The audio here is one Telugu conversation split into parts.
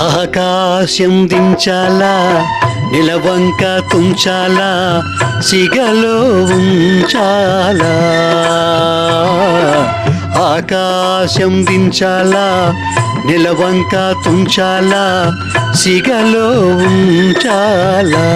ఆకాశం దించాలా నిలవంక తుంచాలా సిగలో ఉంచాలా. ఆకాశం దించాలా నిలవంక తుంచాలా సిగలో ఉంచాలా.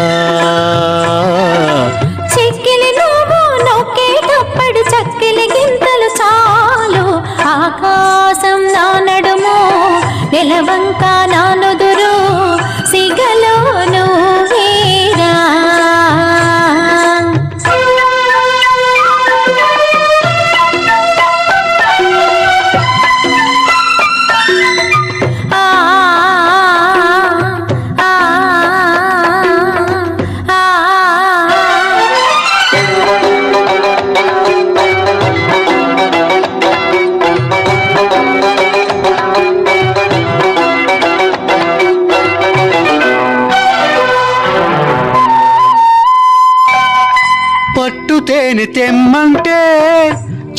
పట్టు తేనె తెమ్మంటే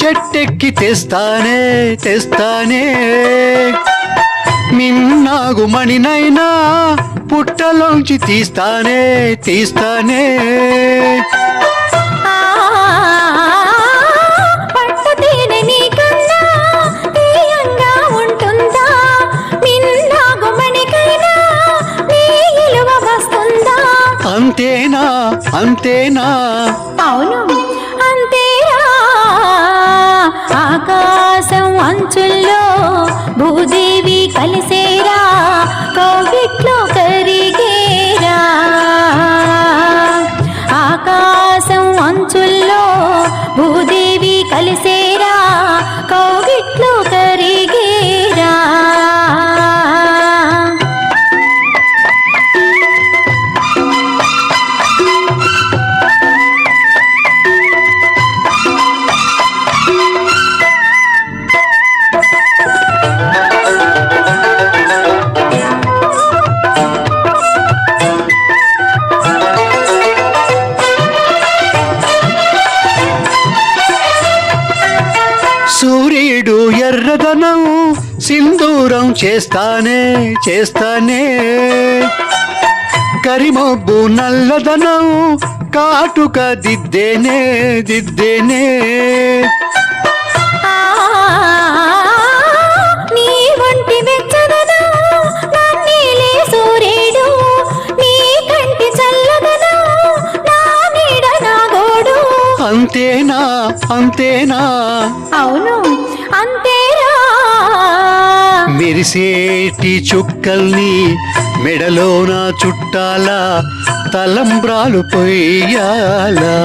చెట్టెక్కి తెస్తానే తెస్తానే. మిన్నాగు మణినైనా పుట్టలోంచి తీస్తానే తీస్తానే. అంతేనా అంతేనా? అవును. సూర్యుడు ఎర్రదనం సింధూరం చేస్తానే చేస్తానే. కరిమబ్బు నల్లదనం కాటుక దిద్దేనే దిద్దేనే. అంతేనా అంతేనా? అవును అంతేరా. మెరిసేటి చుక్కల్ని మెడలోన చుట్టాల తలంబ్రాలు పొయ్యాలా.